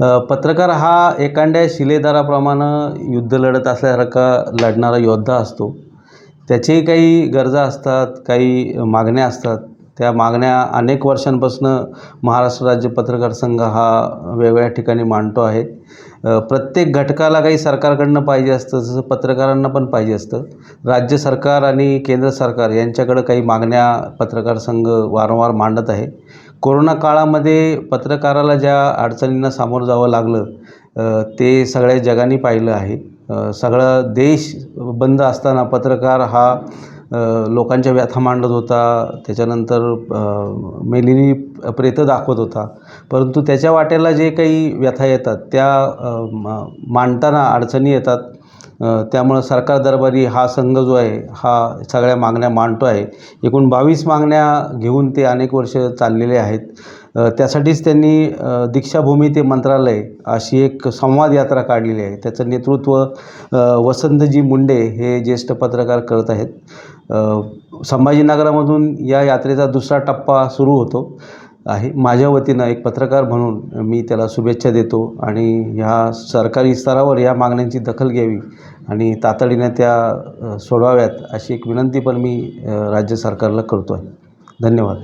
पत्रकार हा एखाद्या शिलेदाराप्रमाणे युद्ध लढत असल्यासारखा लढणारा योद्धा असतो. त्याचेही काही गरजा असतात काही मागण्या असतात. त्या मागण्या अनेक वर्षांपासून महाराष्ट्र राज्य पत्रकार संघ हा वेगवेगळ्या ठिकाणी मांडतो आहे. प्रत्येक घटकाला काही सरकारकडनं पाहिजे असतं जसं पत्रकारांना पण पाहिजे असतं. राज्य सरकार आणि केंद्र सरकार यांच्याकडं काही मागण्या पत्रकार संघ वारंवार मांडत आहे. कोरोना काळामध्ये पत्रकाराला ज्या अडचणींना सामोरं जावं लागलं ते सगळ्या जगाने पाहिलं आहे. सगळा देश बंद असताना पत्रकार हा लोकांच्या व्यथा मांडत होता. त्याच्यानंतर अ, मेलेली प्रेतं दाखवत होता. परंतु त्याच्या वाट्याला जे काही व्यथा येतात त्या मांडताना अडचणी येतात. त्यामुळं सरकार दरबारी हा संघ जो आहे हा सगळ्या मागण्या मांडतो आहे. एकूण बावीस मागण्या घेऊन ते अनेक वर्ष चाललेले आहेत. त्यासाठीच त्यांनी दीक्षाभूमी ते मंत्रालय अशी एक संवाद यात्रा काढलेली आहे. त्याचं नेतृत्व वसंतजी मुंडे हे ज्येष्ठ पत्रकार करत आहेत. संभाजीनगरामधून या यात्रेचा दुसरा टप्पा सुरू होतो. आहे. माझ्या वतीनं एक पत्रकार म्हणून मी त्याला शुभेच्छा देतो आणि ह्या सरकारी स्तरावर या मागण्यांची दखल घ्यावी आणि तातडीने त्या सोडवाव्यात अशी एक विनंती पण मी राज्य सरकारला करतो आहे धन्यवाद.